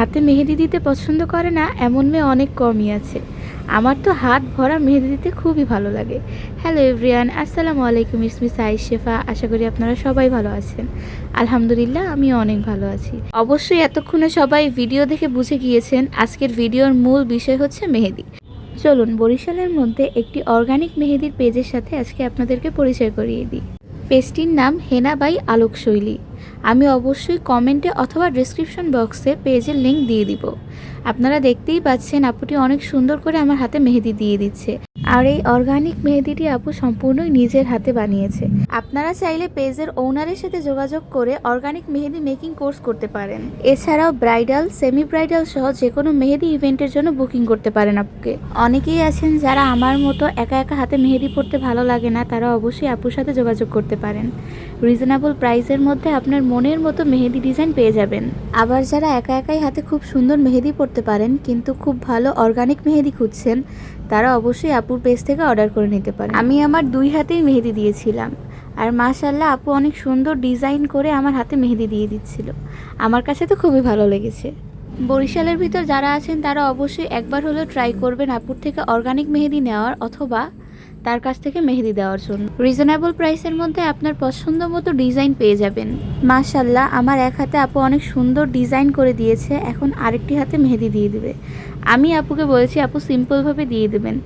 হাতে মেহেদি দিতে পছন্দ করে না, এমন মেয়ে অনেক কমই আছে। আমার তো হাত ভরা মেহেদি দিতে খুবই ভালো লাগে। হ্যালো এভরিয়ান আসসালামু আলাইকুম ইসমি সাই শেফা আশা করি আপনারা সবাই ভালো আছেন। আলহামদুলিল্লাহ আমি অনেক ভালো আছি। অবশ্যই এতক্ষণে সবাই ভিডিও দেখে বুঝে গিয়েছেন, আজকের ভিডিওর মূল বিষয় হচ্ছে মেহেদি। চলুন, বরিশালের মধ্যে একটি অর্গানিক মেহেদির পেজের সাথে আজকে আপনাদেরকে পরিচয় করিয়ে দিই। পেজটির নাম হেনা বাই আলোক শৈলী আমি অবশ্যই কমেন্টে অথবা ডিসক্রিপশন বক্সে পেজের লিঙ্ক দিয়ে দিব। আপনারা দেখতেই পাচ্ছেন আপুটি অনেক সুন্দর করে আমার হাতে মেহেদি দিয়ে দিচ্ছে। আর এই অর্গানিক মেহেদিটি আপু সম্পূর্ণই নিজের হাতে বানিয়েছে। আপনারা চাইলে পেজের ওনারের সাথে যোগাযোগ করে অর্গানিক মেহেদি মেকিং কোর্স করতে পারেন। এছাড়াও ব্রাইডাল সেমি ব্রাইডাল সহ যে কোনো মেহেদি ইভেন্টের জন্য বুকিং করতে পারেন আপুকে। অনেকেই আছেন যারা আমার মতো একা একা হাতে মেহেদি পড়তে ভালো লাগে না, তারা অবশ্যই আপুর সাথে যোগাযোগ করতে পারেন। রিজনেবল প্রাইসের মধ্যে আপনার মনের মতো মেহেদি ডিজাইন পেয়ে যাবেন। আবার যারা একা একাই হাতে খুব সুন্দর মেহেদি পড়তে পারেন, কিন্তু খুব ভালো অর্গানিক মেহেদি খুঁজছেন, তারা অবশ্যই আপুর পেজ থেকে অর্ডার করে নিতে পারেন। আমি আমার দুই হাতেই মেহেদি দিয়েছিলাম। আর মাশাল্লাহ আপু অনেক সুন্দর ডিজাইন করে আমার হাতে মেহেদি দিয়ে দিচ্ছিল। আমার কাছে তো খুবই ভালো লেগেছে। বরিশালের ভিতর যারা আছেন, তারা অবশ্যই একবার হলেও ট্রাই করবেন আপুর থেকে অর্গানিক মেহেদি নেওয়ার অথবা তার কাছ থেকে মেহেদি দেওয়ার জন্য। রিজনেবল প্রাইসের মধ্যে আপনার পছন্দ মতো ডিজাইন পেয়ে যাবেন। মাশাল্লাহ আমার এক হাতে আপু অনেক সুন্দর ডিজাইন করে দিয়েছে, এখন আরেকটি হাতে মেহেদি দিয়ে দিবে। আমি আপুকে বলেছি, আপু সিম্পলভাবে দিয়ে দেবেন।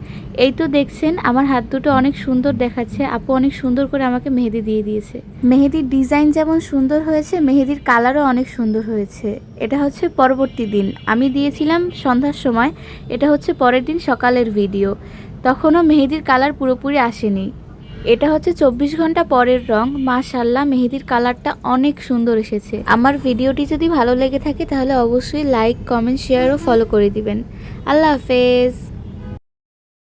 এই তো দেখছেন, আমার হাত দুটো অনেক সুন্দর দেখাচ্ছে, আপু অনেক সুন্দর করে আমাকে মেহেদি দিয়ে দিয়েছে। মেহেদির ডিজাইন যেমন সুন্দর হয়েছে, মেহেদির কালারও অনেক সুন্দর হয়েছে। এটা হচ্ছে পরবর্তী দিন। আমি দিয়েছিলাম সন্ধ্যার সময়, এটা হচ্ছে পরের দিন সকালের ভিডিও তখনও মেহেদির কালার পুরোপুরি আসেনি। এটা হচ্ছে চব্বিশ ঘণ্টা পরের রং। মাশাল্লাহ মেহেদির কালারটা অনেক সুন্দর এসেছে। আমার ভিডিওটি যদি ভালো লেগে থাকে তাহলে অবশ্যই লাইক, কমেন্ট, শেয়ার ও ফলো করে দিবেন। আল্লাহ হাফেজ।